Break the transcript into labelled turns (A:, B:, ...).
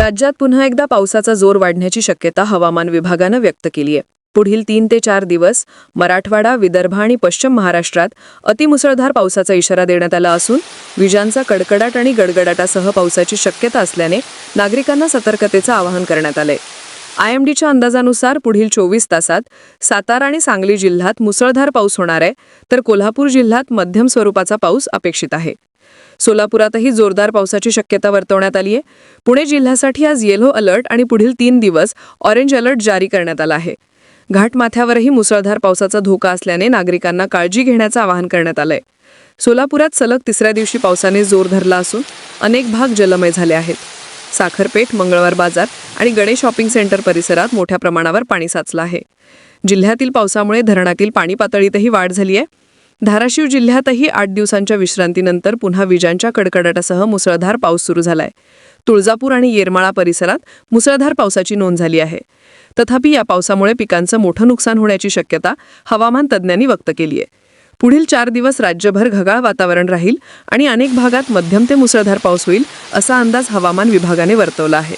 A: राज्यात पुन्हा एकदा पावसाचा जोर वाढण्याची शक्यता हवामान विभागानं व्यक्त केली आहे. पुढील तीन ते चार दिवस मराठवाडा विदर्भ आणि पश्चिम महाराष्ट्रात अतिमुसळधार पावसाचा इशारा देण्यात आला असून विजांचा कडकडाट आणि गडगडाटासह पावसाची शक्यता असल्याने नागरिकांना सतर्कतेचं आवाहन करण्यात आलंय. आय एम डीच्या अंदाजानुसार पुढील चोवीस तासात सातारा आणि सांगली जिल्ह्यात मुसळधार पाऊस होणार आहे तर कोल्हापूर जिल्ह्यात मध्यम स्वरूपाचा पाऊस अपेक्षित आहे. सोलापुरातही जोरदार पावसाची शक्यता वर्तवण्यात आली आहे. पुणे जिल्ह्यासाठी आज येलो अलर्ट आणि पुढील तीन दिवस ऑरेंज अलर्ट जारी करण्यात आला आहे. घाटमाथ्यावरही मुसळधार पावसाचा धोका असल्याने नागरिकांना काळजी घेण्याचं आवाहन करण्यात आलंय. सोलापुरात सलग तिसऱ्या दिवशी पावसाने जोर धरला असून अनेक भाग जलमय झाले आहेत. साखरपेठ मंगळवार बाजार आणि गणेश शॉपिंग सेंटर परिसरात मोठ्या प्रमाणावर पाणी साचलं आहे. जिल्ह्यातील पावसामुळे धरणातील पाणी पातळीतही वाढ झाली आहे. धाराशिव जिल्ह्यातही आठ दिवसांच्या विश्रांतीनंतर पुन्हा विजांच्या कडकडाटासह मुसळधार पाऊस सुरू झालाय. तुळजापूर आणि येरमाळा परिसरात मुसळधार पावसाची नोंद झाली आहे. तथापि या पावसामुळे पिकांचं मोठं नुकसान होण्याची शक्यता हवामान तज्ज्ञांनी व्यक्त केली आहे. पुढील चार दिवस राज्यभर घगाळ वातावरण राहील आणि अनेक भागात मध्यम ते मुसळधार पाऊस होईल असा अंदाज हवामान विभागाने वर्तवला आहे.